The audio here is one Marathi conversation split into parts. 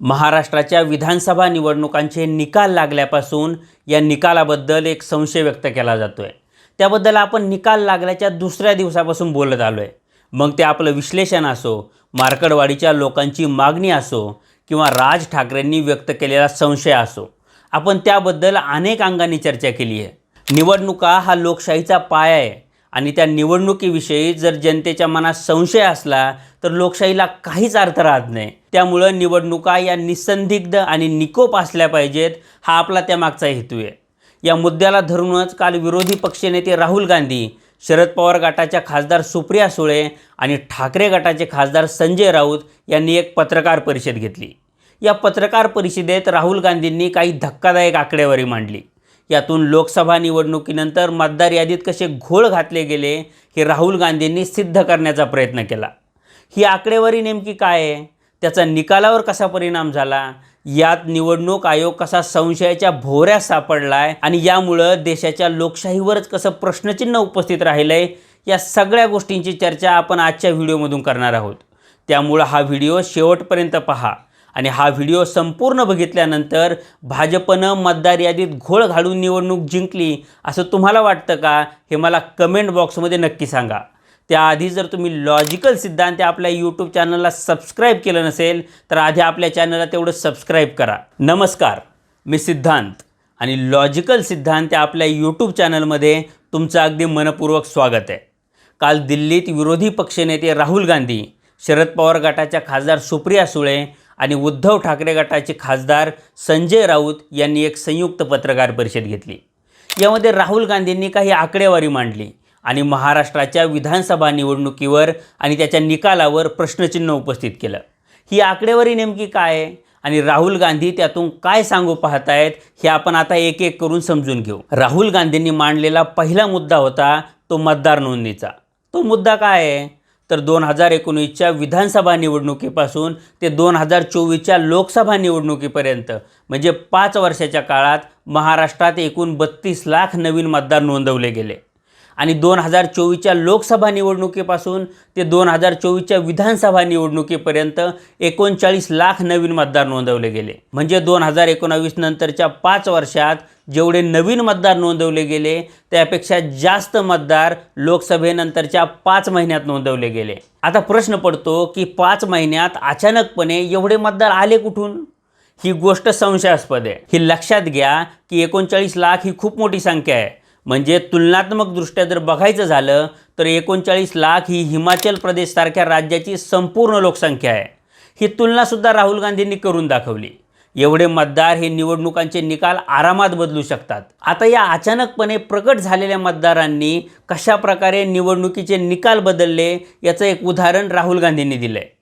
महाराष्ट्राच्या विधानसभा निवडणुकांचे निकाल लागल्यापासून या निकालाबद्दल एक संशय व्यक्त केला जातो आहे त्याबद्दल आपण निकाल लागल्याच्या दुसऱ्या दिवसापासून बोलत आलो आहे मग ते आपलं विश्लेषण असो मार्कडवाडीच्या लोकांची मागणी असो किंवा राज ठाकरेंनी व्यक्त केलेला संशय असो आपण त्याबद्दल अनेक अंगांनी चर्चा केली आहे निवडणुका हा लोकशाहीचा पाया आहे. आणि त्या निवडणुकीविषयी जर जनतेच्या मनात संशय असला तर लोकशाहीला काहीच अर्थ राहत नाही. त्यामुळं निवडणुका या निसंदिग्ध आणि निकोप असल्या पाहिजेत हा आपला त्यामागचा हेतू आहे. या मुद्द्याला धरूनच काल विरोधी पक्षनेते राहुल गांधी शरद पवार गटाच्या खासदार सुप्रिया सुळे आणि ठाकरे गटाचे खासदार संजय राऊत यांनी एक पत्रकार परिषद घेतली. या पत्रकार परिषदेत राहुल गांधींनी काही धक्कादायक आकडेवारी मांडली. यातून लोकसभा निवडणुकीनंतर मतदार यादीत कसे घोळ घातले गेले हे राहुल गांधींनी सिद्ध करण्याचा प्रयत्न केला. ही आकडेवारी नेमकी काय आहे? त्याचा निकालावर कसा परिणाम झाला? यात निवडणूक आयोग कसा संशयाच्या भोवऱ्यात सापडला आहे आणि यामुळं देशाच्या लोकशाहीवरच कसं प्रश्नचिन्ह उपस्थित राहिलं आहे या सगळ्या गोष्टींची चर्चा आपण आजच्या व्हिडिओमधून करणार आहोत. त्यामुळं हा व्हिडिओ शेवटपर्यंत पहा. आणि हा व्हिडिओ संपूर्ण बघितल्यानंतर भाजपनं मतदार यादीत घोळ घालून निवडणूक जिंकली असं तुम्हाला वाटतं का? हे मला कमेंट बॉक्समध्ये नक्की सांगा. त्याआधी जर तुम्ही लॉजिकल सिद्धांत आपल्या यूट्यूब चॅनलला सबस्क्राईब केलं नसेल तर आधी आपल्या चॅनलला तेवढं सबस्क्राईब करा. नमस्कार मी सिद्धांत आणि लॉजिकल सिद्धांत आपल्या यूट्यूब चॅनलमध्ये तुमचं अगदी मनपूर्वक स्वागत आहे. काल दिल्लीत विरोधी पक्षनेते राहुल गांधी शरद पवार गटाच्या खासदार सुप्रिया सुळे आणि उद्धव ठाकरे गटाचे खासदार संजय राऊत यांनी एक संयुक्त पत्रकार परिषद घेतली. यामध्ये राहुल गांधींनी काही आकडेवारी मांडली आणि महाराष्ट्राच्या विधानसभा निवडणुकीवर आणि त्याच्या निकालावर प्रश्नचिन्ह उपस्थित केलं. ही आकडेवारी नेमकी काय आहे आणि राहुल गांधी त्यातून काय सांगू पाहतायत हे आपण आता एक एक करून समजून घेऊ. राहुल गांधींनी मांडलेला पहिला मुद्दा होता तो मतदार नोंदणीचा. तो मुद्दा काय आहे? तर दोन हजार एकोणीसच्या विधानसभा निवडणुकीपासून ते दोन हजार चोवीसच्या लोकसभा निवडणुकीपर्यंत म्हणजे पाच वर्षाच्या काळात महाराष्ट्रात एकूण बत्तीस लाख नवीन मतदार नोंदवले गेले. आणि दोन हजार चोवीसच्या लोकसभा निवडणुकीपासून ते दोन हजार चोवीसच्या विधानसभा निवडणुकीपर्यंत एकोणचाळीस लाख नवीन मतदार नोंदवले गेले. म्हणजे दोन हजार एकोणावीस नंतरच्या पाच वर्षात जेवढे नवीन मतदार नोंदवले गेले त्यापेक्षा जास्त मतदार लोकसभेनंतरच्या पाच महिन्यात नोंदवले गेले. आता प्रश्न पडतो की पाच महिन्यात अचानकपणे एवढे मतदार आले कुठून? ही गोष्ट संशयास्पद आहे. ही लक्षात घ्या की एकोणचाळीस लाख ही खूप मोठी संख्या आहे. म्हणजे तुलनात्मकदृष्ट्या जर बघायचं झालं तर एकोणचाळीस लाख ही हिमाचल प्रदेशसारख्या राज्याची संपूर्ण लोकसंख्या आहे. ही तुलनासुद्धा राहुल गांधींनी करून दाखवली. एवढे मतदार हे निवडणुकांचे निकाल आरामात बदलू शकतात. आता या अचानकपणे प्रकट झालेल्या मतदारांनी कशा प्रकारे निवडणुकीचे निकाल बदलले याचं एक उदाहरण राहुल गांधींनी दिलं आहे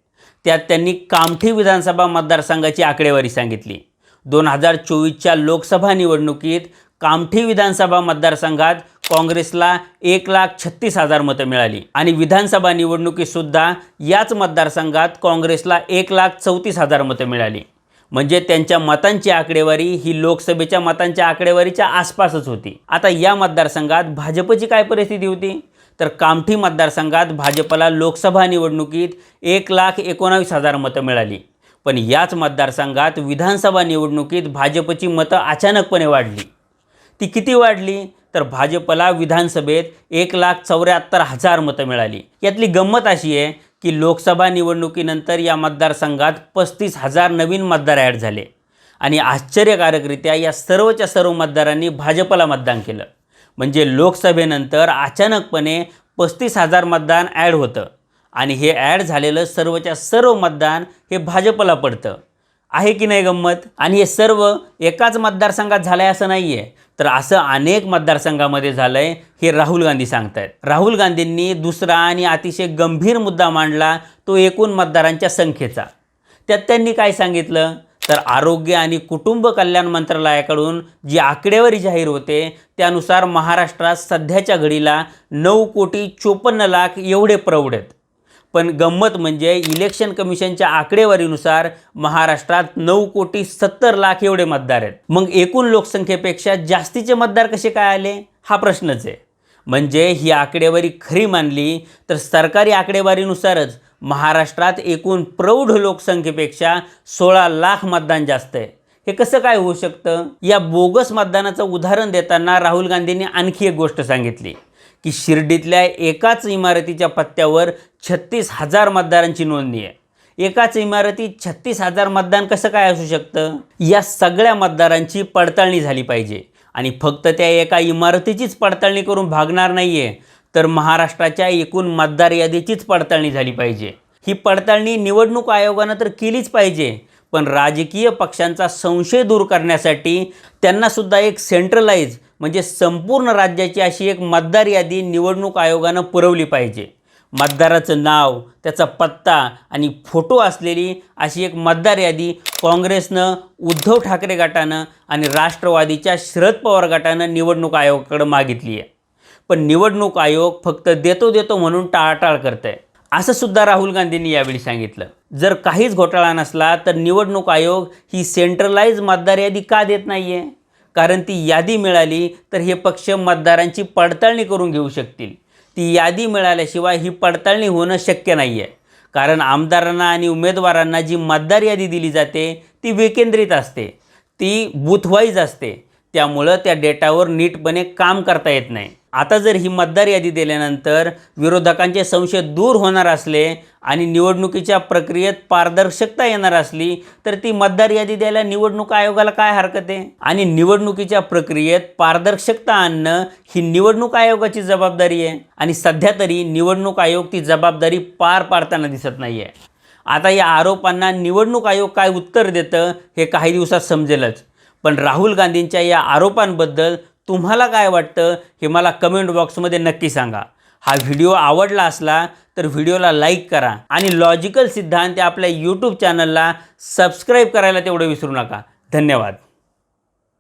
त्यात त्यांनी कामठी विधानसभा मतदारसंघाची आकडेवारी सांगितली. दोन हजार चोवीसच्या लोकसभा निवडणुकीत कामठी विधानसभा मतदारसंघात काँग्रेसला एक लाख छत्तीस हजार मतं मिळाली. आणि विधानसभा निवडणुकीतसुद्धा याच मतदारसंघात काँग्रेसला एक लाख चौतीस हजार मतं मिळाली. म्हणजे त्यांच्या मतांची आकडेवारी ही लोकसभेच्या मतांच्या आकडेवारीच्या आसपासच होती. आता या मतदारसंघात भाजपची काय परिस्थिती होती? तर कामठी मतदारसंघात भाजपला लोकसभा निवडणुकीत एक लाख एकोणावीस हजार मतं मिळाली. पण याच मतदारसंघात विधानसभा निवडणुकीत भाजपची मतं अचानकपणे वाढली. ती किती वाढली? तर भाजपला विधानसभेत एक लाख चौऱ्याहत्तर हजार मतं मिळाली. यातली गंमत अशी आहे की लोकसभा निवडणुकीनंतर या मतदारसंघात पस्तीस हजार नवीन मतदार ॲड झाले. आणि आश्चर्यकारकरित्या या सर्वच्या सर्व मतदारांनी भाजपला मतदान केलं. म्हणजे लोकसभेनंतर अचानकपणे पस्तीस हजार मतदान ॲड होतं. आणि हे ॲड झालेलं सर्वच्या सर्व मतदान हे भाजपला पडतं. आहे की नाही गंमत? आणि हे सर्व एकाच मतदारसंघात झालं आहे असं नाही आहे तर असं अनेक मतदारसंघामध्ये झालं आहे हे राहुल गांधी सांगतायत. राहुल गांधींनी दुसरा आणि अतिशय गंभीर मुद्दा मांडला तो एकूण मतदारांच्या संख्येचा. त्यात त्यांनी काय सांगितलं? तर आरोग्य आणि कुटुंब कल्याण मंत्रालयाकडून जी आकडेवारी जाहीर होते त्यानुसार महाराष्ट्रात सध्याच्या घडीला नऊ कोटी चोपन्न लाख एवढे प्रौढ आहेत. पण गंमत म्हणजे इलेक्शन कमिशनच्या आकडेवारीनुसार महाराष्ट्रात नऊ कोटी सत्तर लाख एवढे मतदार आहेत. मग एकूण लोकसंख्येपेक्षा जास्तीचे मतदार कसे काय आले? हा प्रश्नच आहे. म्हणजे ही आकडेवारी खरी मानली तर सरकारी आकडेवारीनुसारच महाराष्ट्रात एकूण प्रौढ लोकसंख्येपेक्षा सोळा लाख मतदान जास्त आहे. हे कसं काय होऊ शकतं? या बोगस मतदानाचं उदाहरण देताना राहुल गांधींनी आणखी एक गोष्ट सांगितली. की शिर्डीतल्या एकाच इमारतीच्या पत्त्यावर छत्तीस हजार मतदारांची नोंदणी आहे. एकाच इमारतीत छत्तीस हजार मतदान कसं काय असू शकतं? या सगळ्या मतदारांची पडताळणी झाली पाहिजे. आणि फक्त त्या एका इमारतीचीच पडताळणी करून भागणार नाही आहे तर महाराष्ट्राच्या एकूण मतदार यादीचीच पडताळणी झाली पाहिजे. ही पडताळणी निवडणूक आयोगानं तर केलीच पाहिजे. पण राजकीय पक्षांचा संशय दूर करण्यासाठी त्यांनासुद्धा एक सेंट्रलाइज म्हणजे संपूर्ण राज्याची अशी एक मतदार यादी निवडणूक आयोगानं पुरवली पाहिजे. मतदाराचं नाव त्याचा पत्ता आणि फोटो असलेली अशी एक मतदार यादी काँग्रेसनं उद्धव ठाकरे गटानं आणि राष्ट्रवादीच्या शरद पवार गटानं निवडणूक आयोगाकडं मागितली आहे. पण निवडणूक आयोग फक्त देतो देतो म्हणून टाळाटाळ करत आहे असं सुद्धा राहुल गांधींनी यावेळी सांगितलं. जर काहीच घोटाळा नसला तर निवडणूक आयोग ही सेंट्रलाइज मतदार यादी का देत नाही आहे कारण ती यादी मिळाली तर हे पक्ष मतदारांची पडताळणी करून घेऊ शकतील. ती यादी मिळाल्याशिवाय ही पडताळणी होणं शक्य नाही आहे कारण आमदारांना आणि उमेदवारांना जी मतदार यादी दिली जाते ती विकेंद्रित असते. ती बूथवाईज असते. त्यामुळं त्या डेटावर नीटपणे काम करता येत नाही. आता जर ही मतदार यादी दिल्यानंतर विरोधकांचे संशय दूर होणार असले आणि निवडणुकीच्या प्रक्रियेत पारदर्शकता येणार असली तर ती मतदार यादी द्यायला निवडणूक आयोगाला काय हरकत आहे? आणि निवडणुकीच्या प्रक्रियेत पारदर्शकता आणणं ही निवडणूक आयोगाची जबाबदारी आहे. आणि सध्या तरी निवडणूक आयोग ती जबाबदारी पार पाडताना दिसत नाही आहे आता या आरोपांना निवडणूक आयोग काय उत्तर देतं हे काही दिवसात समजेलच. पण राहुल गांधींच्या या आरोपांबद्दल तुम्हाला काय वाटतं हे मला कमेंट बॉक्समध्ये नक्की सांगा. हा व्हिडिओ आवडला असला तर व्हिडिओला लाईक करा आणि लॉजिकल सिद्धांत आपल्या यूट्यूब चॅनलला सबस्क्राईब करायला तेवढं विसरू नका. धन्यवाद.